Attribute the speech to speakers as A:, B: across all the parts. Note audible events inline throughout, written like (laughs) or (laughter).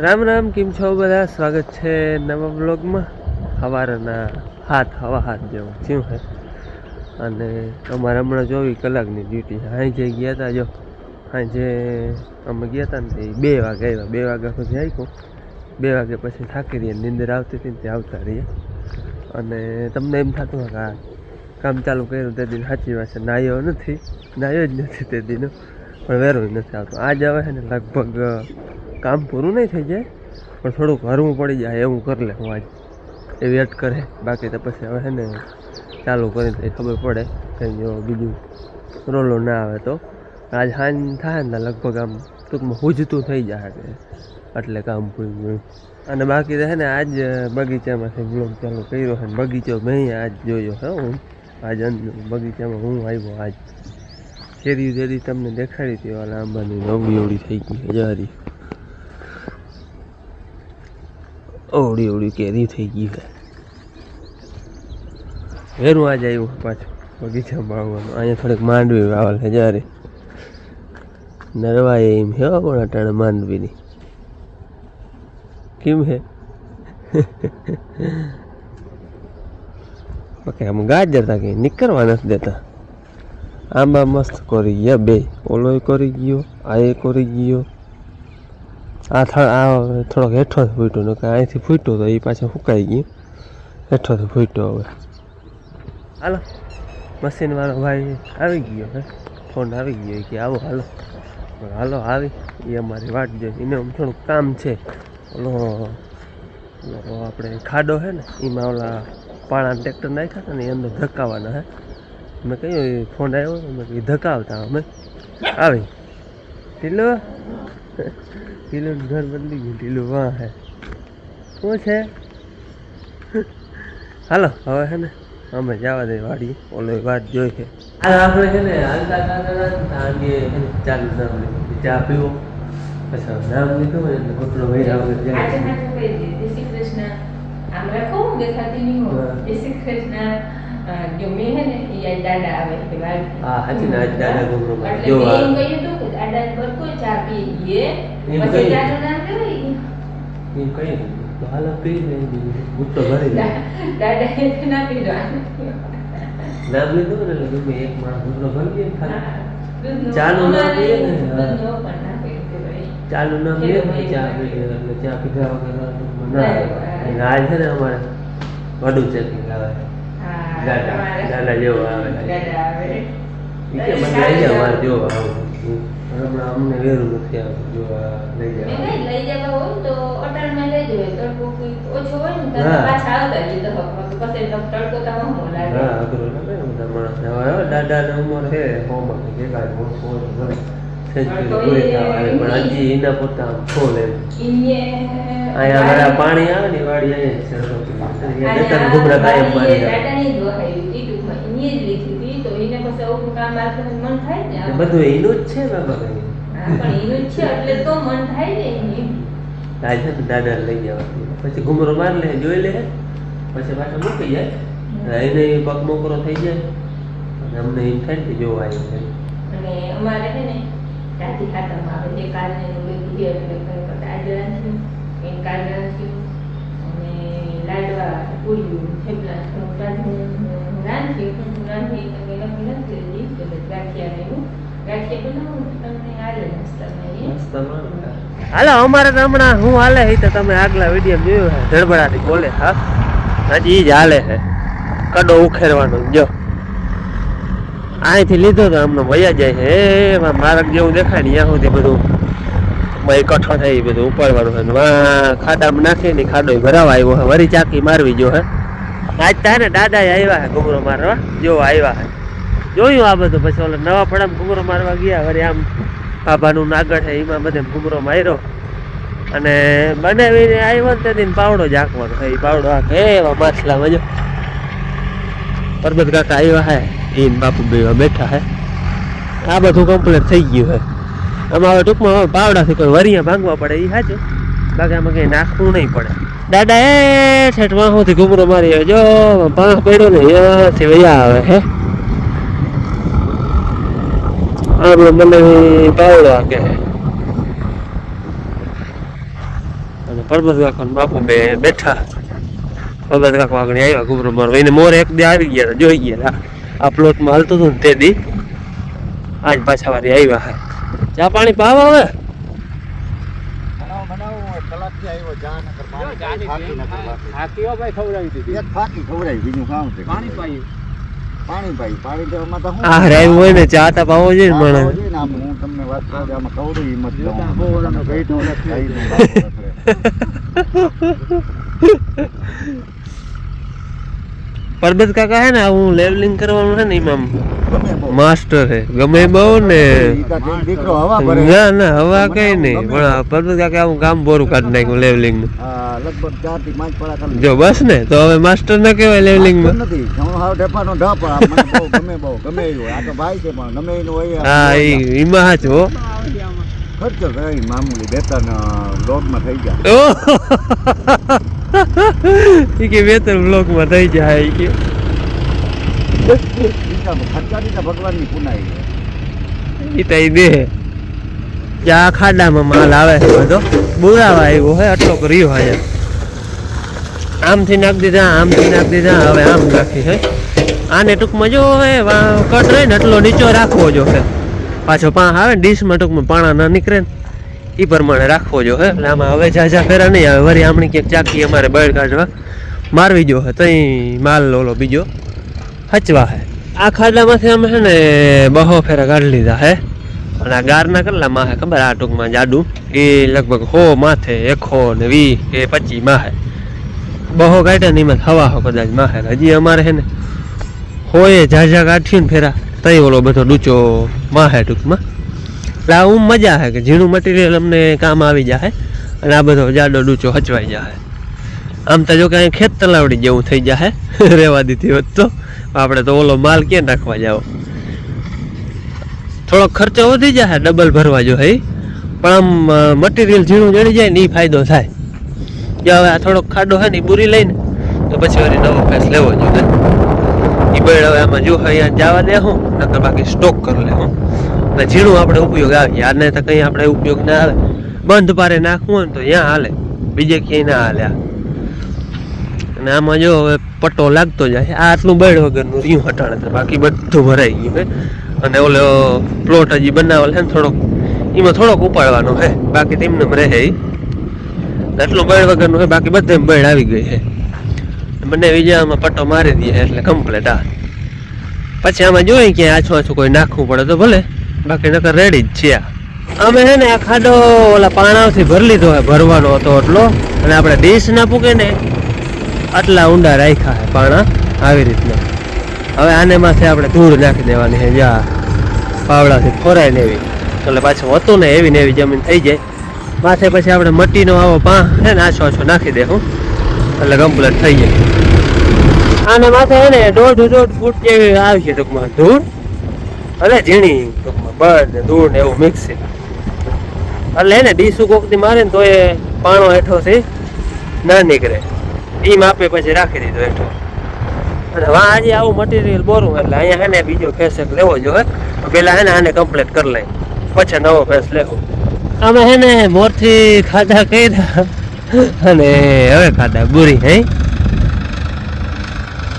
A: રામ રામ, કેમ છો બધા? સ્વાગત છે નવા બ્લોગમાં સવારના હાથ, હવા હાથ જેવું થયું છે. અને અમારે હમણાં ચોવીસ કલાકની ડ્યુટી સાંજે ગયા હતા જો. સાંજે અમે ગયા હતા ને તે બે વાગે આવ્યા. બે વાગ્યા પછી આવ્યો બે વાગે પછી થાકી રહીએ નિંદર આવતી હતી ને તે આવતા રહીએ. અને તમને એમ થતું કે આ કામ ચાલુ કર્યું તે દિન સાચી વાત છે. નાયો નથી. નાયો જ નથી તે દિનો. પણ વેરો નથી આવતો. આજ હવે છે ને લગભગ કામ પૂરું નહીં થઈ જાય, પણ થોડુંક હરવું પડી જાય એવું કરી લે હું આજ. એવી વેટ કરે, બાકી તો પછી હવે ને ચાલુ કરીને દે ખબર પડે કંઈ જો બીજું રોલો ના આવે તો. આજ હાન થાય ને લગભગ આમ ટૂંકમાં હુજતું થઈ જાય એટલે કામ પૂરું ગયું અને બાકી છે ને આજ બગીચામાંથી બ્લોગ ચાલુ કર્યો છે બગીચો મેં આજ જોયો હે હું. આજ બગીચામાં હું આવ્યો આજ. કેરી જેરી તમને દેખાડી હતી, ઓલા આંબાની નવડી ઓળી થઈ ગઈ જારી ઓવડી ઓવડી કેરી થઈ ગઈ વેરું આજે આવ્યું પાછું. બગીચામાં આવવાનું અહીંયા થોડીક માંડવી વાવલ છે જ્યારે નરવાય એમ હે, પણ અટાણે માંડવીની. કેમ હે (laughs) ઓકે, આમ ગાજર તા કે નીકળવા નથી દેતા. આંબા મસ્ત કરી ગયા બે. ઓલોય કરી ગયો આ કરી ગયો. આ આ થોડોક હેઠોથી ફૂટ્યો ને અહીંથી ફૂટ્યો તો એ પાછો સુકાઈ ગયું. હેઠોથી ફૂટ્યો હવે. હાલો મશીન વાળો ભાઈ આવી ગયો હે. ફોન આવી ગયો કે આવો હાલો. હાલો, આવી. એ અમારી વાટ જોઈ એને આમ થોડુંક કામ છે. ઓલો આપણે ખાડો છે ને, એમાં ઓલા પાણા ટ્રેક્ટર નાખ્યા હતા ને, એ અંદર ધકાવવાના હે. મેં કહ્યું એ ફોન આવ્યો મેં ધકાવતા અમે. આવી. ઢીલો? ઢીલું ઘર બદલી ગયું ઢીલું વાહ હે શું છે હાલો હવે છે ને અમે જવા દે વાડી ઓલો વાત જોઈ છે આપણે છે ને હાલતા હાલતા આગે ચાલુ નામ લીધું ચા પીવો અચ્છા નામ લીધું એટલે ઘૂંટણો વૈરા વગર જાય
B: હાથું કહી દે જય શ્રી કૃષ્ણ આમ રાખો દેખાતી નહીં હો શ્રી કૃષ્ણ અ, જો મેં હે ને ઈ આ આવે કે વાલ
A: હા સાચી ને આજ દાદા જો
B: એમ કહ્યું હતું કે દાદા પર કોઈ ચા પી પછી
A: કહ્યું?
B: દાદા નામ
A: એમ કહીએ તો હાલો પી લે ગુટ્ટો ભરી લે
B: દાદા એ ના પીધો.
A: નામ લીધું ને એટલે ગમે એક માણસ ગુટ્ટો ભરી દે ખાલી.
B: દૂધનું
A: ચાનું પીએ ને,
B: પીએ
A: ચાલુ ને ચા પી લે એટલે ચા પીધા વગર ના આવે. આજ છે ને અમારે વડું ચેકિંગ આવે દાદા દાદા જેવો આવે. છે
B: દાદા આવે.
A: ઈ કે મને લઈ જાઓ મારે જો હમણાં અમને વેરું નથી આવતું જો લઈ
B: મેં જવા હોય તો અટાણમાં લઈ જવાય તડકો ઓછો હોય ને તો પાછા આવતા જ તો પછી તડકો તો હમો લાગે.
A: હા અઘરું લાગે ને બધા માણસ. હવે દાદાને ઉંમર છે હોમાં કે કાંઈ પણ હજી એના પોતા એમ. અહીંયા અમારા પાણી આવે ને વાડી અહીંયા ઘૂમરા કાયમ પાણી બધું એનું જ છે બાબા દાદા લઈ જવા પછી ઘૂમરો માર લે જોઈ લે. પછી પાછો મૂકી જાય. એને પગ મોકરો થઈ જાય. અને અમને એમ થાય કે જોવા આવ્યો
B: અને અમારે છે ને રાતે ખાતામાં આવે તમને આલે નાસ્તામાં
A: હાલો, અમારે હમણાં હું હાલે હી તો તમે આગલા વીડિયો જોયું હે, ધડબડાટી બોલે, હા? હજી જ હાલે છે કડો ઉખેરવાનો, જો. અહીંથી લીધો તો અમને વયા જાય છે. એમાં માર્ગ જેવું દેખાય ને ત્યાં સુધી બધું ભાઈ કઠો એ બધું ઉપાડવાનું છે. વા, ખાડામાં નાખી ને ખાડો ભરાવા આવ્યો છે. વરી ચાકી મારવી જો હે. આજ ને દાદા આવ્યા છે ઘૂમરો મારવા. જો આવ્યા છે. જોયું આ બધું પછી ઓલા નવા પડામાં ઘૂમરો મારવા ગયા. વળી આમ બાબાનું નાગર છે, એમાં બધે ઘૂમરો માર્યો. અને બનાવીને આવ્યો ને તેથી પાવડો જ હાંકવાનો છે. એ પાવડો હાંકે. એવા માછલા મજો પરબત કાકા આવ્યા હે ઈન બાપુ બેવા બેઠા હે આ બધું કમ્પ્લીટ થઈ ગયું હે આમાં ટૂંકમાં પાવડાથી કોઈ વરિયા ભાંગવા પડે એ સાચું બાકી આમાં કંઈ નાખવું નહીં પડે દાદા એ ઠેઠ વાહુથી ઘૂમરો મારી. જો પાંખ પડ્યો ને અહીંયાથી વૈયા આવે હે આપણે મને પાવડો કે અને પરબત કાકો બાપુ બે બેઠા પરબત કાકો આગળ આવ્યા ઘૂમરો મારો એને મોર એક દે આવી ગયા જોઈ ગયા. આ પ્લોટમાં હતું ને તે દી આજ પાછા વારી આવ્યા હા. ચા પાણી પાવ હવે?
C: પાણી
A: પરબત કાકા હે ને હું લેવલિંગ કરવાનું છે ને એમાં માસ્ટર હે ગમે બહુ ને. ના ના હવા કઈ નહીં પણ પરબત કાકા હું કામ બોરું કાઢી નાખ્યું
C: લેવલિંગનું.
A: જો બસ ને તો હવે માસ્ટર ન કહેવાય લેવલિંગમાં.
C: નથી. હું હાવ ઢેફાનો ઢપ આ મને બહુ ગમે બહુ ગમે એવું હોય. આ તો ભાઈ છે ખર્ચો કરાવી મામૂલી બે ત્રણ લોગમાં થઈ
A: જાય એ કે બેતર બ્લોક થઈ જાય એ કે
C: તો ભગવાનની પુનાઈ છે
A: તો દે ચા ખાડામાં માલ આવે બધો બોલાવા આવ્યો હે આટલો કર્યો હે આમથી નાખી દીધા આમથી નાખી દીધા હવે આમ નાખી હે આને ટૂંકમાં જો હવે કટ રહે ને એટલો નીચો રાખવો જો છે પાછો પા આવે ને ડીશમાં ટૂંકમાં પાણા ના નીકળે ને એ પ્રમાણે રાખવો જો, હે. એટલે આમાં હવે ઝાઝા ફેરા નહીં આવે. વરી આમણી ક્યાંક ચાકી અમારે બળ કાઢવા. મારવી જો, હે, તઈ માલ લોલો બીજો. હચવા, હે. આ ખાડામાંથી અમે છે ને, બહો ફેરા કાઢી લીધા, હે. અને આ ગારના કેટલા માહે ખબર? આ ટૂંકમાં જાડું. એ લગભગ હો માથે એકો ને વી કે પચી માહે. બહો કાઢ્યા ને એમાં હવા હો કદાચ માહે. હજી અમારે છે ને, હોય ઝાઝા કાઢ્યું ને ફેરા. તઈ ઓલો બધો ડૂચો માહે ટૂંકમાં. એટલે આ મજા આવે કે ઝીણું મટીરિયલ અમને કામ આવી જાય અને આ બધો જાડો ડૂચો હચવાઈ જાય આમ તો જો કે અહીં ખેત તલાવડી જેવું થઈ જાય (laughs) રહેવા દીધી હોત તો. આપણે તો ઓલો માલ ક્યાં નાખવા જાવ? થોડો ખર્ચો વધી જાય ડબલ ભરવા જો હઈ. પણ આમ મટીરિયલ ઝીણું જડી જાય ને એ ફાયદો થાય. જો હવે આ થોડોક ખાડો છે ને એ બુરી લઈને, તો પછી વળી નવો ફેસ લેવો જોઈએ. બેડ હવે આમાં જો અહીંયા જવા દે હું, નકર બાકી સ્ટોક કરી લે હું. અને ઝીણું આપણે ઉપયોગ આવે આને તો કંઈ આપણે ઉપયોગ ના આવે. બંધ પારે નાખવું હોય તો ત્યાં હાલે. બીજે ક્યાંય ના હાલે અને આમાં જો હવે પટ્ટો લાગતો જાય, આ આટલું બેડ વગરનું રહ્યું હટાણે બાકી બધું ભરાઈ ગયું હે. અને ઓલો પ્લોટ હજી બનાવેલ છે ને થોડોક, એમાં થોડોક ઉપાડવાનો હે, બાકી તેમને રહે. એટલું બેડ વગરનું હે, બાકી બધે બેડ આવી ગઈ છે બંને વિજયામાં પટ્ટો મારી દઈએ એટલે કમ્પ્લીટ આ. પછી આમાં જોઈએ કે આછું આછું કોઈ નાખવું પડે તો ભલે. બાકી નકર રેડી જ છે અમે હે ને આ ખાડો ઓલા પાણાવથી ભરી લીધો હોય ભરવાનો હતો એટલો અને આપણે ડીશ ના પૂકે ને, આટલા ઊંડા રાખ્યા હે પાણા. આવી રીતના. હવે આને માથે આપણે ધૂળ નાખી દેવાની છે જા. પાવડાથી ફોરાય ને એવી. એટલે પાછું હતું ને એવી ને એવી જમીન થઈ જાય. માથે પછી આપણે મટીનો આવો પા હે ને આછો આછો નાખી દેહું. એટલે કમ્પ્લીટ થઈ જાય. આને માથે છે ને દોઢ દોઢ ફૂટ જેવી આવી છે ટૂંકમાં. ધૂળ? અને ઝીણી ટૂંકમાં. બળ ધૂળ ને એવું મિક્સ છે. એટલે હે ને ડીસુ કોકથી મારે ને તો એ પાણો હેઠોથી ના નીકળે. ઈ માપે પછી રાખી દીધો હેઠો. અને વા આજે આવું મટીરિયલ બોરું એટલે અહીંયા હે ને બીજો ફેસક લેવો જોઈએ પેલા હે ને આને કમ્પ્લીટ કરી લઈ. પછી નવો ફેસ લેવો. અમે હે ને મોરથી ખાધા કર્યા. અને હવે ખાધા બુરી, હે?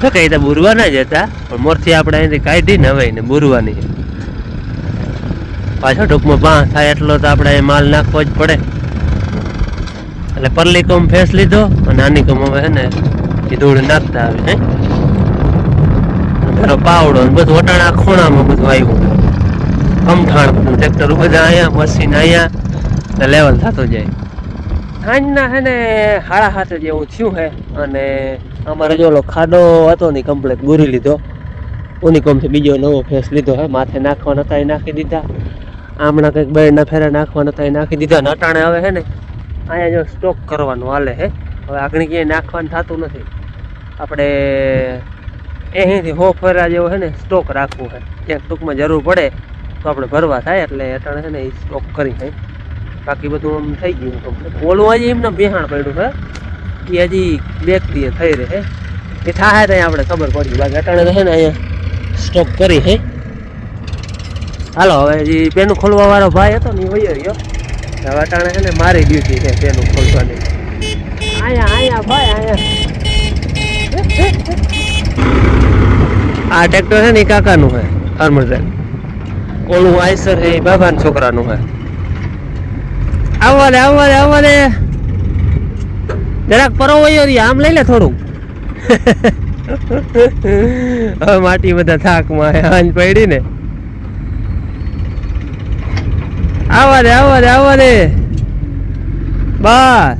A: તો કઈ તો બુરવાના જ હતા પણ મોરથી આપણે અહીંથી કાઢી ને હવે એને બુરવાની. પાછો ટૂંકમાં પા થાય એટલો તો આપણે અહીં માલ નાખવો જ પડે. એટલે પરલી કોમ ફેસ લીધો, અને આની કોમ હવે છે ને એ ધૂળ નાખતા આવે, હે? પાવડો ને બધું વટાણા ખૂણામાં બધું આવ્યું કમઠાણ બધું ટ્રેક્ટર બધા અહીંયા મશીન અહીંયા ને લેવલ થતો જાય. સાંજના હે ને હાડા હાથે જેવું થયું હે, અને અમારે જો ઓલો ખાડો હતો ને કમ્પ્લેટ બુરી લીધો. ઉનિકોમથી બીજો નવો ફેસ લીધો હે. માથે નાખવા હતા એ નાખી દીધા. આમણા કંઈક બેડના ફેરા નાખવા હતા એ નાખી દીધા. ને અટાણે હવે હે ને, અહીંયા જો સ્ટોક કરવાનું હાલે હે. હવે આગળ ક્યાંય નાખવાનું થતું નથી. આપણે અહીંથી હો ફેરા જેવો છે ને સ્ટોક રાખવું છે ક્યાંક ટૂંકમાં જરૂર પડે, તો આપણે ભરવા થાય એટલે અટાણે છે ને એ સ્ટોક કરી થાય બાકી બધું આમ થઈ ગયું. ઓલું હજી એમને બિહાણ પડ્યું છે એ હજી બેક દી થઈ રહે એ થાય ત્યાં આપણે ખબર પડી. બાકી અટાણે રહે ને અહીંયા સ્ટોક કરી હે? હાલો હવે હજી પેનું ખોલવા વાળો ભાઈ હતો ને એ વયો રહ્યો હવે અટાણે છે ને મારી ડ્યુટી છે પેનું ખોલવાની. અહીંયા અહીંયા ભાઈ અહીંયા આ ટ્રેક્ટર છે ને એ કાકાનું છે હરમરજાન ઓલું આઈસર છે એ બાબાના છોકરાનું છે આવવા દે આવવા દે આવવા દે જરાક પરોવાયો રહી આમ લઈ લે થોડુંક. હવે માટી બધા થાકમાં હાંજ પડી ને. આવવા દે, આવા દે આવા દે. બસ.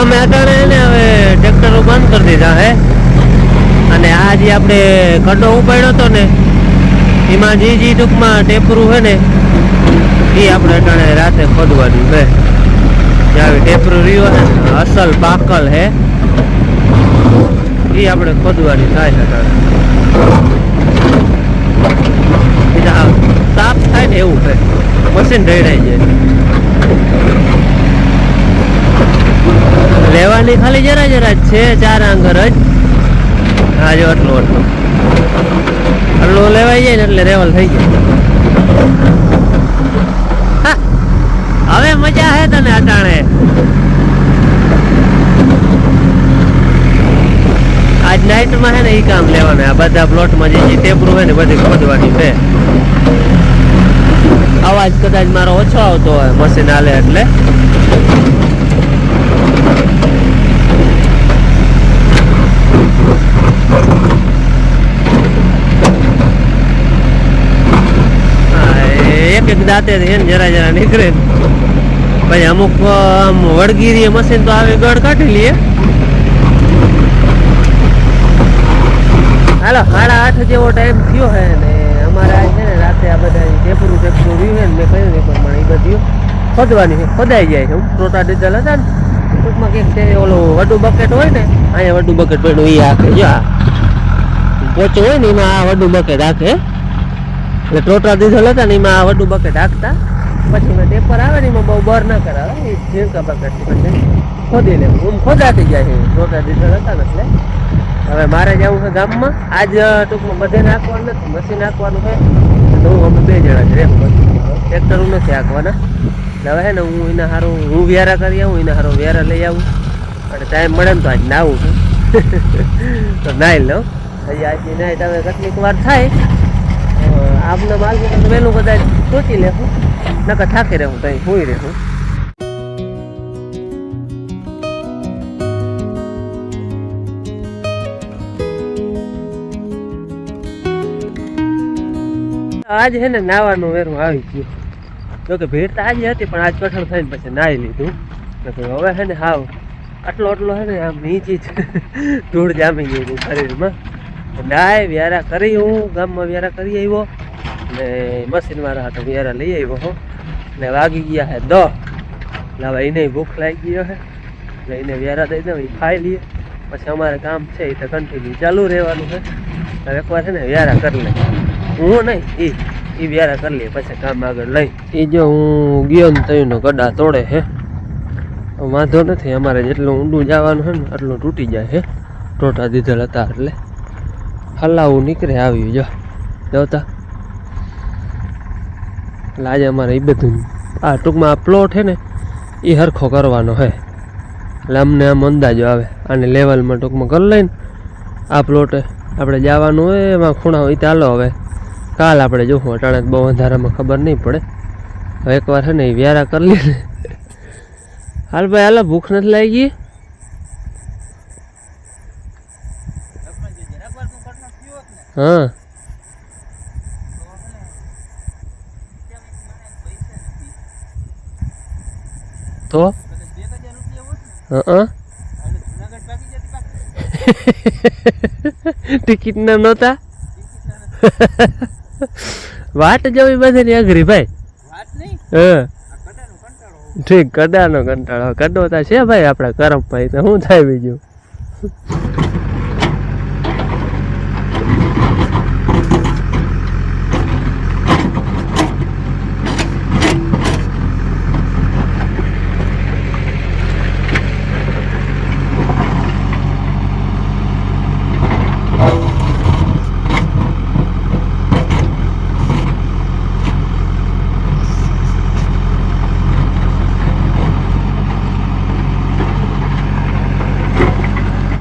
A: અમે અત્યારે એને હવે ટ્રેક્ટરો બંધ કરી દીધા હે. અને આ જે આપણે કડો ઉપાડ્યો હતો ને એમાં જે જે ટૂંકમાં ટેપરું છે ને, એ આપણે અટાણે રાતે ખોદવાનું છે આવી ટેપરું રહ્યો ને, અસલ પાકલ હે. એ આપણે ખોદવાની થાય અટાણે. સાફ થાય ને એવું છે મશીન રેડાઈ જાય. લેવાની ખાલી જરા જરા છે, ચાર આંગર જ. હા જો આટલું આટલું. આટલું લેવાઈ જાય ને એટલે રેવલ થઈ જાય. હવે મજા હે તને અટાણે. આજ નાઇટમાં હે ને એ કામ લેવાનું. આ બધા પ્લોટમાં જે જે ટેપરું હોય ને બધી ખોદવાની છે. અવાજ કદાચ મારો ઓછો આવતો હોય મશીન હાલે એટલે હા, એક એક દાંતે જરા જરા નીકળે. પછી અમુક, આમ વડગીરી મશીન તો આવે ગળ કાઢી લઈએ હાલો, સાડા આઠ જેવો ટાઈમ થયો હે ને અમારે આ છે ને રાતે આ બધા ટેપરું ટેપરું રહ્યું છે ને મેં કહ્યું એ પ્રમાણે એ બધું ખોદવાની છે, ખોદાઈ જાય છે. ટોટા ડીઝલ હતા ને. ટૂંકમાં કંઈક છે ઓલું વડું બકેટ હોય ને, અહીંયા વડું બકેટ પડ્યું એ આખે, જો આ. પોચો હોય ને એમાં આ વડું બકેટ આખે. એટલે ટોટા ડીઝલ હતા ને એમાં વડું બકેટ હાંકતા. પછી એમાં ટેપર આવે ને એમાં બહુ બર ના કરાવે એ ઝીણકા બકેટ ખોદી લેવું. હું ખોદાતી જાય છે. ટોટા ડીઝલ હતા ને એટલે. હવે મારે જવું છે ગામમાં. આજ ટૂંકમાં બધે નાખવાનું નથી. મશીન નાખવાનું છે. તો હું અમે બે જણા જ રહેવું ટ્રેક્ટર નથી હાંકવાના. એટલે હવે હે ને હું એના સારું હું વ્યારા કરી આવું, એના સારું વ્યારા લઈ આવું. અને ટાઈમ મળે ને તો આજ નાવું છું. (laughs) તો નાહી લઉં. હજી આજની નાઈટ હવે કેટલીક વાર થાય. આપને માલ વહેલું કદાચ લે હું નકર થાકી રહેવું તો અહીં સુઈ રહેવું આજ હે ને નાવાનું વેરું આવી ગયું. જો કે ભીડ તો આજે હતી, પણ આજ કઠણ થઈને પછી નાહી લીધું. હવે હે ને હાવ આટલો આટલો હે ને આમ નીચી ધૂળ જામી ગઈ શરીરમાં. નાય વ્યારા કરી હું, ગામમાં વ્યારા કરી આવ્યો. ને મશીન વાળા હતો વ્યારા લઈ આવ્યો હો. ને વાગી ગયા હે દો એટલે હવે એને ભૂખ લાગી ગયો હે. એટલે એને વ્યારા દઈ દઉં એ ખાઈ લઈએ પછી અમારે કામ છે, એ તો કન્ટિન્યુ ચાલુ રહેવાનું છે. હવે એકવાર છે ને વ્યારા કરી લે હું નહીં, એ એ વ્યારા કરી લઈએ પછી કામ આગળ લઈ. એ જો હું ગયો ને તઈનો ગડા તોડે હે. વાંધો નથી, અમારે જેટલું ઊંડું જવાનું છે ને એટલું તૂટી જાય હે. ટોટા દીધેલ હતા એટલે હલાવું નીકળે, આવ્યું, જો. જોતા એટલે આજે અમારે એ બધું આ ટૂંકમાં આ પ્લોટ છે ને એ હરખો કરવાનો છે. એટલે અમને આમ અંદાજો આવે. અને લેવલમાં ટૂંકમાં કરી લઈને આ પ્લોટે આપણે જવાનું હોય, એમાં ખૂણા હોય ચાલો હવે. કાલ આપણે જોવું અટાણે બહુ અંધારામાં ખબર નહીં પડે. હવે એકવાર છે ને એ વ્યારા કરી લઈએ ને. હાલ ભાઈ, હાલ, ભૂખ નથી લાગી? ગઈ હા. તો? હા (laughs) ટિકિટ ના નહોતા? (laughs) વાટ જવી બધાની અઘરી ભાઈ. હા. ઠીક કડાનો કંટાળો. કડો છે ભાઈ આપણા કરમ ભાઈ તો શું થાય બીજું?